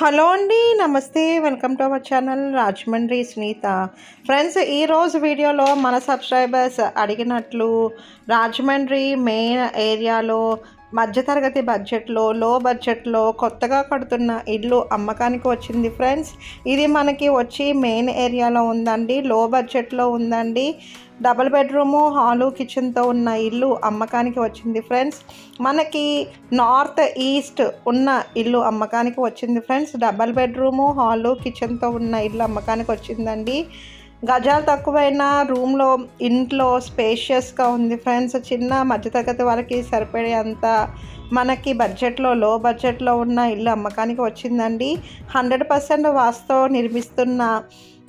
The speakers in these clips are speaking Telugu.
హలో అండి నమస్తే. Welcome to our channel Rajahmundry Snitha. Friends ఈరోజు వీడియోలో మన సబ్స్క్రైబర్స్ అడిగినట్లు రాజమండ్రి మెయిన్ ఏరియాలో మధ్యతరగతి బడ్జెట్లో లో బడ్జెట్లో కొత్తగా కడుతున్న ఇల్లు అమ్మకానికి వచ్చింది ఫ్రెండ్స్. ఇది మనకి వచ్చి మెయిన్ ఏరియాలో ఉందండి. లో బడ్జెట్లో ఉందండి. డబుల్ బెడ్రూము హాలు కిచెన్తో ఉన్న ఇల్లు అమ్మకానికి వచ్చింది ఫ్రెండ్స్. మనకి నార్త్ ఈస్ట్ ఉన్న ఇల్లు అమ్మకానికి వచ్చింది ఫ్రెండ్స్. డబల్ బెడ్రూము హాలు కిచెన్తో ఉన్న ఇల్లు అమ్మకానికి వచ్చిందండి. గజాలు తక్కువైన రూమ్లో ఇంట్లో స్పేషియస్గా ఉంది ఫ్రెండ్స్. చిన్న మధ్యతరగతి వారికి సరిపడే అంత మనకి బడ్జెట్లో లో బడ్జెట్లో ఉన్న ఇల్లు అమ్మకానికి వచ్చిందండి. హండ్రెడ్ పర్సెంట్ వాస్తు నిర్మిస్తున్న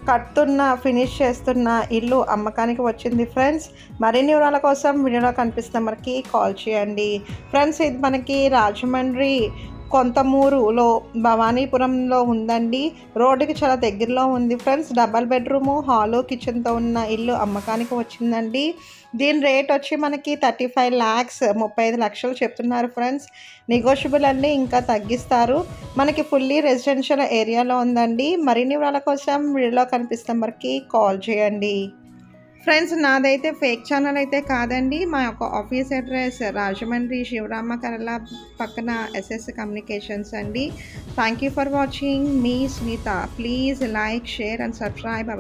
కడుతున్న ఫినిష్ చేస్తున్న ఇల్లు అమ్మకానికి వచ్చింది ఫ్రెండ్స్. మరిన్ని వివరాల కోసం వీడియోలో కనిపిస్తున్న మనకి కాల్ చేయండి. ఫ్రెండ్స్ ఇది మనకి రాజమండ్రి కొంతమూరులో భవానీపురంలో ఉందండి. రోడ్డుకి చాలా దగ్గరలో ఉంది ఫ్రెండ్స్. డబల్ బెడ్రూము హాలు కిచెన్తో ఉన్న ఇల్లు అమ్మకానికి వచ్చిందండి. దీని రేట్ వచ్చి మనకి థర్టీ ఫైవ్ ల్యాక్స్ ముప్పై ఐదు లక్షలు చెప్తున్నారు ఫ్రెండ్స్. నెగోషియబుల్ అన్నీ ఇంకా తగ్గిస్తారు. మనకి ఫుల్లీ రెసిడెన్షియల్ ఏరియాలో ఉందండి. మరిన్ని వాళ్ళ కోసం వీడియోలో కనిపిస్తున్న నెంబర్కి కాల్ చేయండి. ఫ్రెండ్స్ నాదైతే ఫేక్ ఛానల్ అయితే కాదండి. మా యొక్క ఆఫీస్ అడ్రస్ రాజమండ్రి శివరామ కరళ పక్కన ఎస్ఎస్ కమ్యూనికేషన్స్ అండి. Thank you for watching me Smitha please like share and subscribe